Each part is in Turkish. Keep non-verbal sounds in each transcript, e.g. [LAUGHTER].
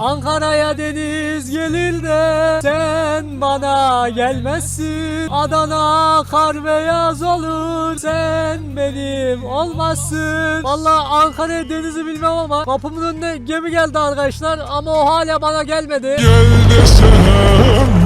Ankara'ya deniz gelir de sen bana gelmezsin. Adana kar beyaz olur sen benim olmazsın. Vallahi Ankara'ya denizi bilmem ama kapımın önüne gemi geldi arkadaşlar ama o hala bana gelmedi. Gel desem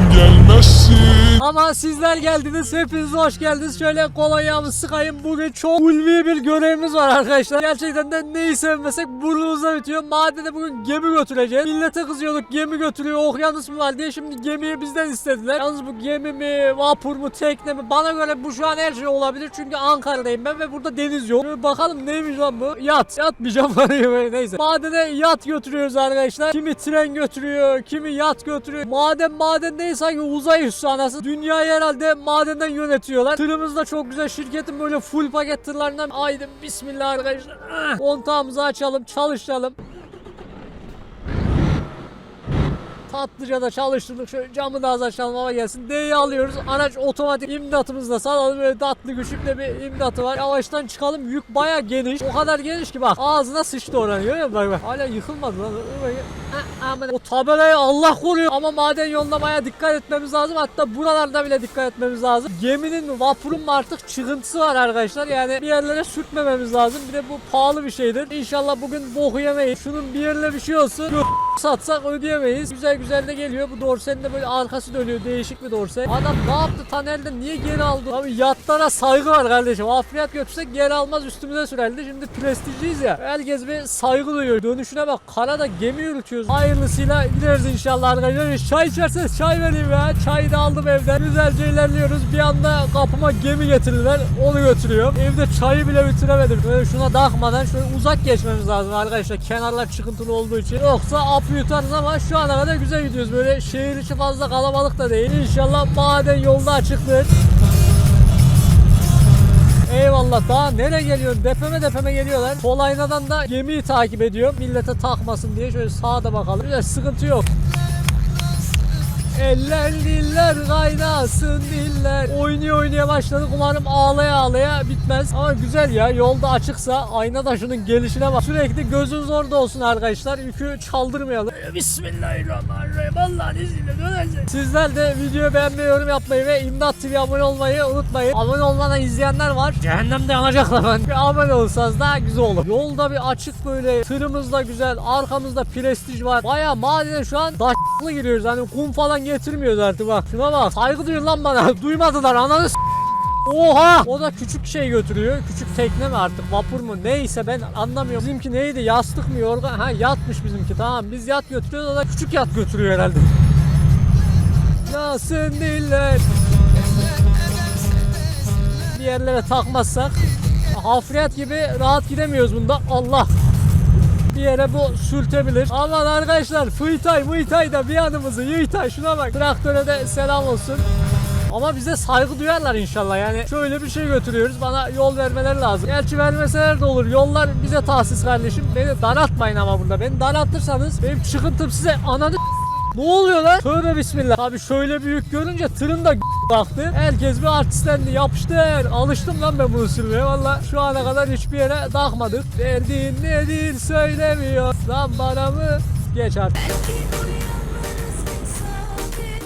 Ama sizler geldiniz. Hepiniz hoş geldiniz. Şöyle kolonyamı sıkayım. Bugün çok ulvi bir görevimiz var arkadaşlar. Gerçekten de neyi sevmesek burnumuzda bitiyor. Madene bugün gemi götüreceğiz. Millete kızıyorduk gemi götürüyor. Okyanus mu var diye. Şimdi gemiyi bizden istediler. Yalnız bu gemi mi, vapur mu, tekne mi? Bana göre bu şu an her şey olabilir. Çünkü Ankara'dayım ben ve burada deniz yok. Şimdi bakalım neymiş lan bu? Yat. Yatmayacağım. [LAUGHS] Neyse. Madene yat götürüyoruz arkadaşlar. Kimi tren götürüyor, kimi yat götürüyor. Maden maden değil sanki uzay üssü anası. Dünyayı herhalde madenden yönetiyorlar. Tırımız da çok güzel. Şirketin böyle full paket tırlarından. Haydi bismillah arkadaşlar. Ah, Kontağımızı açalım, çalışalım. Tatlıca da çalıştırdık. Şöyle camı da az açalım hava gelsin. D'yi alıyoruz. Araç otomatik imdatımızla salalım. Böyle tatlı küçük de bir imdatı var. Yavaştan çıkalım. Yük baya geniş. O kadar geniş ki bak. Ağzına sıçtı oranı. Görüyor musun? Bak bak. Hala yıkılmadı lan. O tabelayı Allah koruyor. Ama maden yoluna baya dikkat etmemiz lazım. Hatta buralarda bile dikkat etmemiz lazım. Geminin, vapurun artık çıkıntısı var arkadaşlar. Yani bir yerlere sürtmememiz lazım. Bir de bu pahalı bir şeydir. İnşallah bugün boku yemeyiz. Şunun bir yerine bir şey olsun. Satsak ödeyemeyiz. Güzel güzel de geliyor. Bu dorsenin de böyle arkası dönüyor. Değişik bir dorse. Adam ne yaptı? Taner'den niye geri aldı? Abi yatlara saygı var kardeşim. Afriyat götürsek geri almaz üstümüze sürerdi. Şimdi prestijliyiz ya. Herkes bir saygı duyuyor. Dönüşüne bak. Karada gemi yürütüyoruz. Hayırlısıyla gideriz inşallah arkadaşlar. Çay içerseniz çay vereyim ya. Çayı da aldım evden. Güzelce ilerliyoruz. Bir anda kapıma gemi getirdiler. Onu götürüyorum. Evde çayı bile bitiremedim. Böyle şuna takmadan şöyle uzak geçmemiz lazım arkadaşlar. Kenarlar çıkıntılı olduğu için. Yoksa apı yutarız ama şu ana kadar güzel gidiyoruz. Böyle şehir içi fazla kalabalık da değil. İnşallah maden yolda açıktır. Eyvallah daha nereye geliyor? Depeme depeme geliyorlar. Sol da gemiyi takip ediyor. Millete takmasın diye şöyle sağa bakalım. Güzel sıkıntı yok. Eller diller kaynasın diller. Oynuyor oynaya başladık. Umarım ağlaya ağlaya bitmez. Ama güzel ya. Yolda açıksa ayna da şunun gelişine bak. Sürekli gözünüz orada olsun arkadaşlar. Yükü çaldırmayalım. Bismillahirrahmanirrahim. Allah'ın izniyle döneceğiz. Sizler de videoyu beğenmeyi, yorum yapmayı ve İmdat TV abone olmayı unutmayın. Abone olmadan izleyenler var. Cehennemde yanacaklar ben. Bir abone olsanız daha güzel olur. Yolda bir açık böyle. Tırımız da güzel. Arkamızda prestij var. Baya madene şu an daşlı giriyoruz. Hani kum falan getirmiyoruz artık bak. Şuna bak. Saygı duyun lan bana. [LAUGHS] Duymadılar ananı s- Oha! O da küçük şey götürüyor. Küçük tekne mi artık vapur mu neyse ben anlamıyorum. Bizimki neydi yastık mı yorgan? Ha yatmış bizimki tamam biz yat götürüyoruz o da küçük yat götürüyor herhalde. Nasıl diller? Bir yerlere takmazsak hafriyat gibi rahat gidemiyoruz bunda. Allah! Bir yere bu sürtebilir. Aman arkadaşlar fıytay mıytay da bir yanımızı yıytay şuna bak. Traktöre de selam olsun. Ama bize saygı duyarlar inşallah yani şöyle bir şey götürüyoruz bana yol vermeleri lazım. Gerçi vermeseler de olur yollar bize tahsis kardeşim. Beni daraltmayın ama burada beni daraltırsanız benim çıkıntım size ananı ne oluyor lan? Tövbe bismillah. Abi şöyle büyük görünce tırın da baktı. Herkes bir artistlendi yapıştır. Alıştım lan ben bunu sürmeye valla. Şu ana kadar hiçbir yere takmadık. Derdin nedir söylemiyor. Lan bana mı? Geç artık.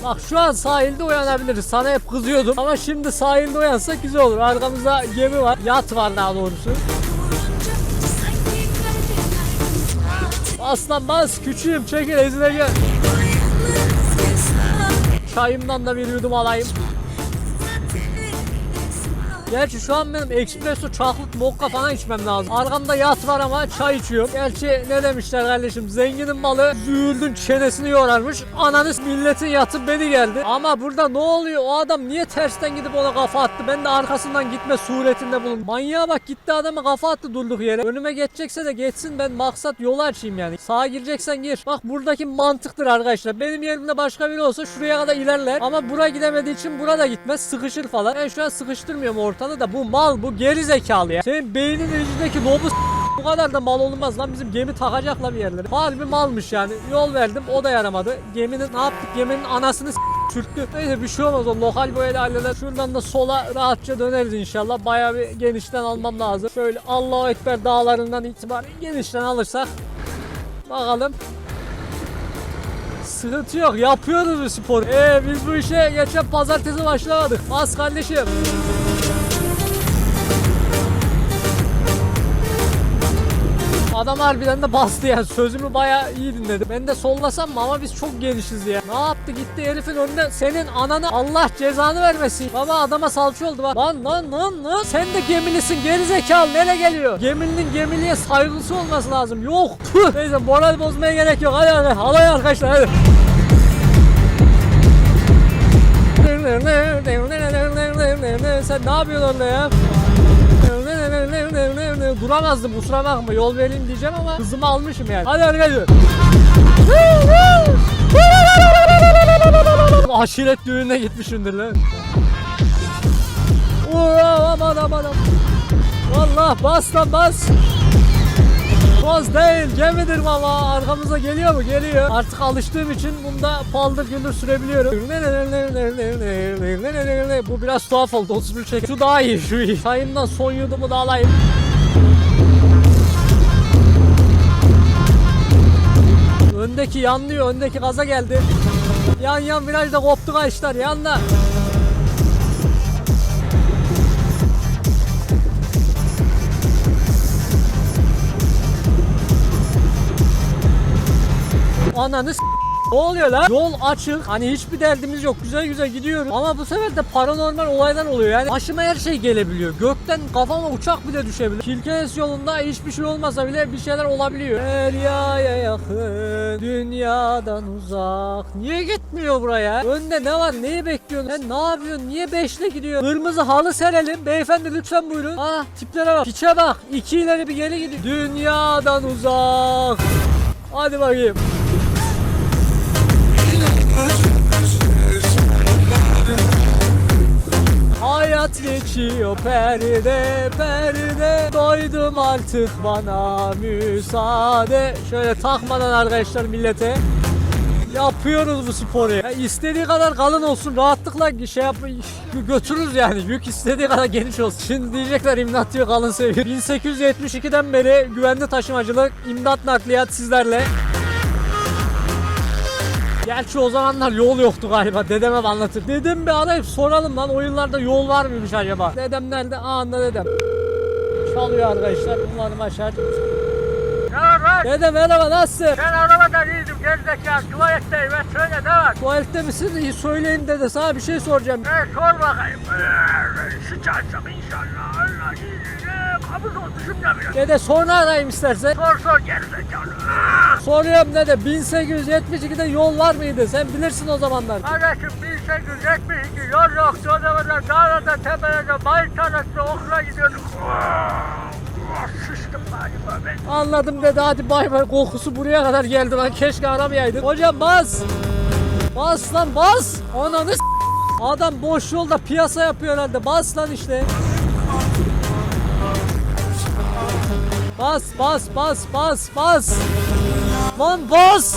Bak şu an sahilde uyanabiliriz. Sana hep kızıyordum. Ama şimdi sahilde uyansak güzel olur. Arkamızda gemi var. Yat var daha doğrusu. Aslan bas küçüğüm çekil ezine gel. Çayımdan da bir yudum alayım. Gerçi şu an benim espresso, chocolate, mokka falan içmem lazım. Arkamda yat var ama çay içiyorum. Gerçi ne demişler kardeşim? Zenginin malı züğürdün çenesini yorarmış. Ananız milletin yatı beni geldi. Ama burada ne oluyor? O adam niye tersten gidip ona kafa attı? Ben de arkasından gitme suretinde bulun. Manyağa bak gitti adama kafa attı durduk yere. Önüme geçecekse de geçsin ben maksat yolu açayım yani. Sağa gireceksen gir. Bak buradaki mantıktır arkadaşlar. Benim yerimde başka biri olsa şuraya kadar ilerler. Ama bura gidemediği için burada gitmez. Sıkışır falan. Ben şu an sıkıştırmıyorum ortalığı da bu mal bu geri zekalı ya. Senin beynin içindeki lobu bu kadar da mal olmaz lan bizim gemi takacak lan bir yerlere. Harbi malmış yani. Yol verdim o da yaramadı. Geminin ne yaptık? Geminin anasını sürttü. Neyse bir şey olmaz o lokal böyle halleder. Şuradan da sola rahatça döneriz inşallah. Bayağı bir genişten almam lazım. Şöyle Allahu Ekber dağlarından itibaren genişten alırsak. Bakalım. sıkıntı yok. Yapıyoruz bu sporu. Ee, biz bu işe geçen pazartesi başlamadık. Bas kardeşim. Adam harbiden de bastı yani sözümü bayağı iyi dinledi. Ben de sollasam mı ama biz çok genişiz ya. Ne yaptı gitti herifin önünde senin ananı Allah cezanı vermesin. Baba adama salça oldu bak. Lan lan lan lan sen de gemilisin gerizekalı nereye geliyor? Gemilinin gemiliye saygısı olması lazım. Yok. Tüh. Neyse moral bozmaya gerek yok. Hadi hadi halay arkadaşlar hadi. Sen ne yapıyorsun orada ya? Duramazdım kusura bakma yol vereyim diyeceğim ama hızımı almışım yani. Hadi hadi hadi. Aşiret düğününe gitmişimdir lan. Aman aman aman. Allah bas lan bas. Toz değil gemidir baba arkamıza geliyor mu? Geliyor. Artık alıştığım için bunda paldır gündür sürebiliyorum. Bu biraz tuhaf oldu. 31 çek şu daha iyi şu iyi. Çayımdan son yudumu da alayım. Öndeki yanlıyor öndeki gaza geldi. Yan yan virajda koptu kaçlar yanla Ananı s- ne oluyor lan? Yol açık. Hani hiçbir derdimiz yok. Güzel güzel gidiyoruz. Ama bu sefer de paranormal olaylar oluyor. Yani başıma her şey gelebiliyor. Gökten kafama uçak bile düşebilir. Kilkenes yolunda hiçbir şey olmasa bile bir şeyler olabiliyor. Deryaya yakın, dünyadan uzak. Niye gitmiyor buraya? Önde ne var? Neyi bekliyorsun? Sen ne yapıyorsun? Niye beşle gidiyorsun? Kırmızı halı serelim. Beyefendi lütfen buyurun. Ah tiplere bak. Piçe bak. İki ileri bir geri gidiyor. Dünyadan uzak. Hadi bakayım. Hayat geçiyor perde perde. Doydum artık bana müsaade. Şöyle takmadan arkadaşlar millete. Yapıyoruz bu sporu ya. İstediği kadar kalın olsun rahatlıkla şey yap götürürüz yani. Yük istediği kadar geniş olsun. Şimdi diyecekler imdat diyor kalın seviyor 1872'den beri güvenli taşımacılık imdat nakliyat sizlerle Gerçi o zamanlar yol yoktu galiba. Dedeme anlatır. Dedem bir arayıp soralım lan o yıllarda yol var mıymış acaba? Dedem nerede? Anında dedem. Çalıyor arkadaşlar. Umarım açar. Dede merhaba nasılsın? Ben arabadan indim gerizekalı tuvaletteyim ben söyle ne var? Tuvalette misin? İyi söyleyin dede sana bir şey soracağım. E sor bakayım. Ee, Sıçarsam inşallah Allah Dede sonra arayayım istersen. Sor sor gerizekalı. Soruyorum dede 1872'de yol var mıydı? Sen bilirsin o zamanlar. Kardeşim 1872 yol yoktu o zamanlar dağlarda tepelerde bayır tarafta okula gidiyorduk. Galiba ben. Anladım dede hadi bay bay kokusu buraya kadar geldi lan keşke aramayaydın. Hocam bas. Bas lan bas. Ananı Adam boş yolda piyasa yapıyor herhalde. Bas lan işte. Bas bas bas bas bas. Lan bas.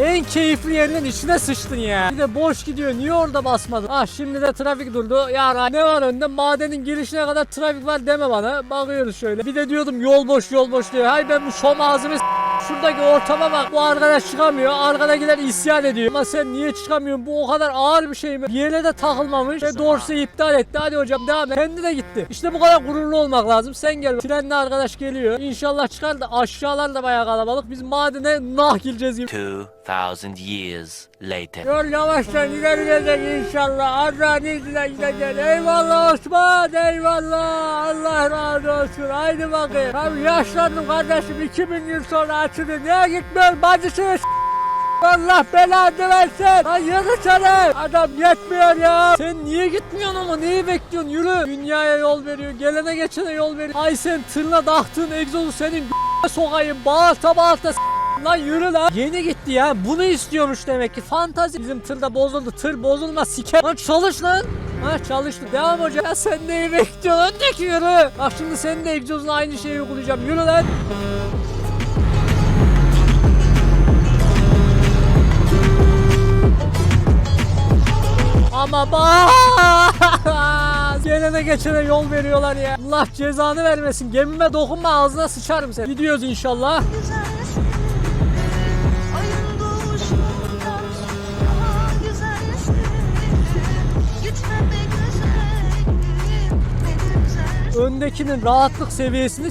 En keyifli yerinin içine sıçtın ya. Bir de boş gidiyor. Niye orada basmadın? Ah şimdi de trafik durdu. Ya ne var önde? Madenin girişine kadar trafik var deme bana. Bakıyoruz şöyle. Bir de diyordum yol boş yol boş diyor. Hay ben bu şom ağzını s- Şuradaki ortama bak. Bu arkadaş çıkamıyor. Arkadakiler isyan ediyor. Ama sen niye çıkamıyorsun? Bu o kadar ağır bir şey mi? Bir yere de takılmamış. Ve doğrusu iptal etti. Hadi hocam devam et. Kendi de gitti. İşte bu kadar gururlu olmak lazım. Sen gel. Trenle arkadaş geliyor. İnşallah çıkar da aşağılar da bayağı kalabalık. Biz madene nah gireceğiz gibi. 2,000 years later. Yol yavaştan ilerleyecek inşallah. Allah'ın izniyle gideceğiz. Eyvallah Osman, eyvallah. Allah razı olsun. Haydi bakayım. Abi yaşlandım kardeşim. 2000 yıl sonra açıldı. Niye gitmiyorsun? Bacısını Allah belanı versin. Lan yürü sana. Adam yetmiyor ya. Sen niye gitmiyorsun ama neyi bekliyorsun? Yürü. Dünyaya yol veriyor. Gelene geçene yol veriyor. Ay sen tırla taktığın egzozu senin sokayım. Bağırta bağırta s- Lan yürü lan. Yeni gitti ya. Bunu istiyormuş demek ki. Fantazi. Bizim tırda bozuldu. Tır bozulmaz. Siker. Lan çalış lan. Ha çalıştı. Devam hocam. Ya sen neyi bekliyorsun? Öndeki yürü. Bak şimdi senin de egzozuna aynı şeyi uygulayacağım. Yürü lan. Ama bak gelene geçene yol veriyorlar ya. Allah cezanı vermesin. Gemime dokunma ağzına sıçarım seni. Gidiyoruz inşallah. Ayın öndekinin rahatlık seviyesini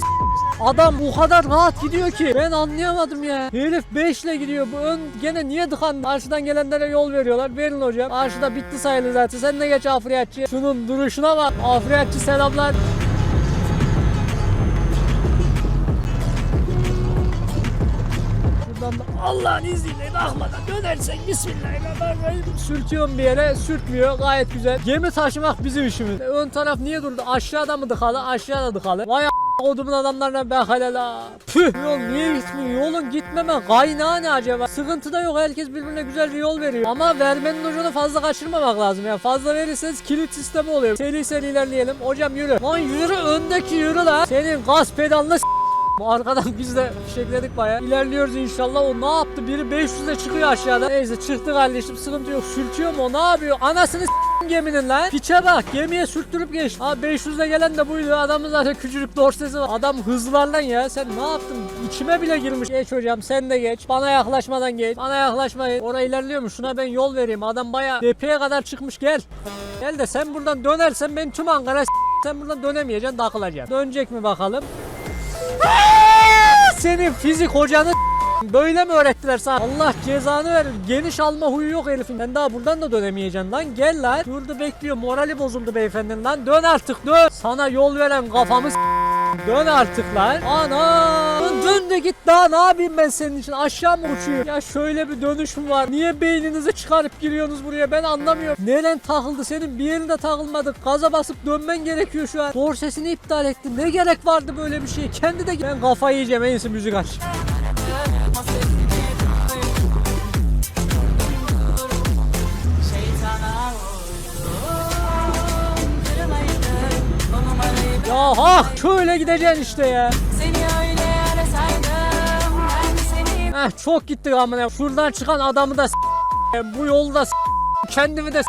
Adam bu kadar rahat gidiyor ki ben anlayamadım ya. Herif 5 ile gidiyor. Bu ön gene niye tıkandı? Karşıdan gelenlere yol veriyorlar. Verin hocam. Karşıda bitti sayılır zaten. Sen de geç Afriyatçı. Şunun duruşuna bak. Afriyatçı selamlar. Şuradan da Allah'ın izniyle bakmadan dönersek Bismillahirrahmanirrahim. Sürtüyorum bir yere sürtmüyor gayet güzel. Gemi taşımak bizim işimiz. Ön taraf niye durdu? Aşağıda mı dıkalı? Aşağıda dıkalı. Vay Odumun adamlarına ben la. Püh yol niye gitmiyor? Yolun gitmeme kaynağı ne acaba? Sıkıntı da yok. Herkes birbirine güzel bir yol veriyor. Ama vermenin ucunu fazla kaçırmamak lazım. Yani fazla verirseniz kilit sistemi oluyor. Seri seri ilerleyelim. Hocam yürü. Lan yürü öndeki yürü la. Senin gaz pedalını s- Arkadan biz de fişekledik baya. İlerliyoruz inşallah. O ne yaptı? Biri 500'e çıkıyor aşağıda. Neyse çıktı kardeşim. Sıkıntı yok. Sürtüyor mu? O ne yapıyor? Anasını geminin lan. Piçe bak. Gemiye sürttürüp geç. Ha 500'e gelen de buydu. Adamın zaten küçücük dorsesi var. Adam hızlılar lan ya. Sen ne yaptın? İçime bile girmiş. Geç hocam sen de geç. Bana yaklaşmadan geç. Bana yaklaşmayın. Oraya ilerliyor mu? Şuna ben yol vereyim. Adam baya tepeye kadar çıkmış. Gel. Gel de sen buradan dönersen ben tüm Ankara sen buradan dönemeyeceksin takılacaksın. Dönecek mi bakalım? Senin fizik hocanı [LAUGHS] Böyle mi öğrettiler sana? Allah cezanı verir. Geniş alma huyu yok herifin. Ben daha buradan da dönemeyeceksin lan. Gel lan. Durdu bekliyor. Morali bozuldu beyefendinin lan. Dön artık dön. Sana yol veren kafamı s- Dön artık lan. Ana. Dön, dön git daha ne yapayım ben senin için? Aşağı mı uçuyor? Ya şöyle bir dönüşüm var. Niye beyninizi çıkarıp giriyorsunuz buraya? Ben anlamıyorum. Neren takıldı? Senin bir yerinde takılmadı. Gaza basıp dönmen gerekiyor şu an. Dorsesini iptal etti. Ne gerek vardı böyle bir şeye? Kendi de ben kafayı yiyeceğim. En iyisi müzik aç. Ya ha şöyle gideceksin işte ya. Seni Heh çok gittik amına. Şuradan çıkan adamı da s- bu yolu da kendimi de s-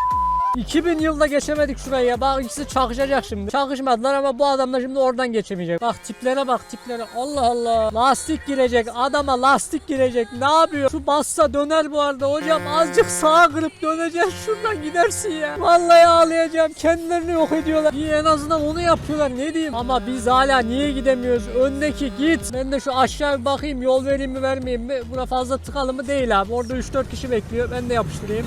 2000 yılda geçemedik şuraya ya. Bak ikisi çakışacak şimdi. Çakışmadılar ama bu adam da şimdi oradan geçemeyecek. Bak tiplere bak tiplere. Allah Allah. Lastik girecek. Adama lastik girecek. Ne yapıyor? Şu bassa döner bu arada. Hocam azıcık sağa kırıp döneceksin. Şuradan gidersin ya. Vallahi ağlayacağım. Kendilerini yok ediyorlar. İyi en azından onu yapıyorlar. Ne diyeyim? Ama biz hala niye gidemiyoruz? Öndeki git. Ben de şu aşağı bir bakayım. Yol vereyim mi vermeyeyim mi? Bura fazla tıkalı mı? Değil abi. Orada 3-4 kişi bekliyor. Ben de yapıştırayım.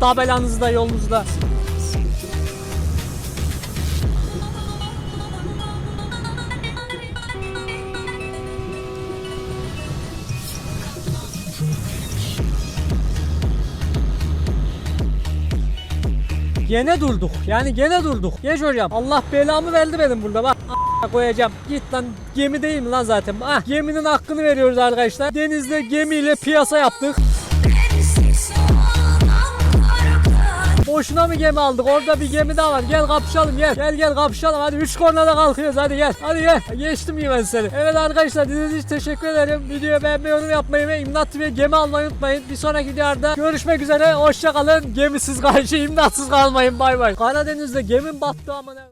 Tabelanızda yolunuzda. Gene durduk. Yani gene durduk. Geç hocam. Allah belamı verdi benim burada bak. Koyacağım. Git lan gemi değil mi lan zaten? Ah, geminin hakkını veriyoruz arkadaşlar. Denizde gemiyle piyasa yaptık. Boşuna mı gemi aldık? Orada bir gemi daha var. Gel kapışalım gel. Gel gel kapışalım. Hadi 3 kornada kalkıyoruz. Hadi gel. Hadi gel. Geçtim ben seni. Evet arkadaşlar dinlediğiniz için teşekkür ederim. Videoya beğenmeyi, yorum yapmayı ve İmdat TV'ye gemi almayı unutmayın. Bir sonraki videoda görüşmek üzere. Hoşçakalın. Gemisiz karşı imdatsız kalmayın. Bay bay. Karadeniz'de gemin battı amına.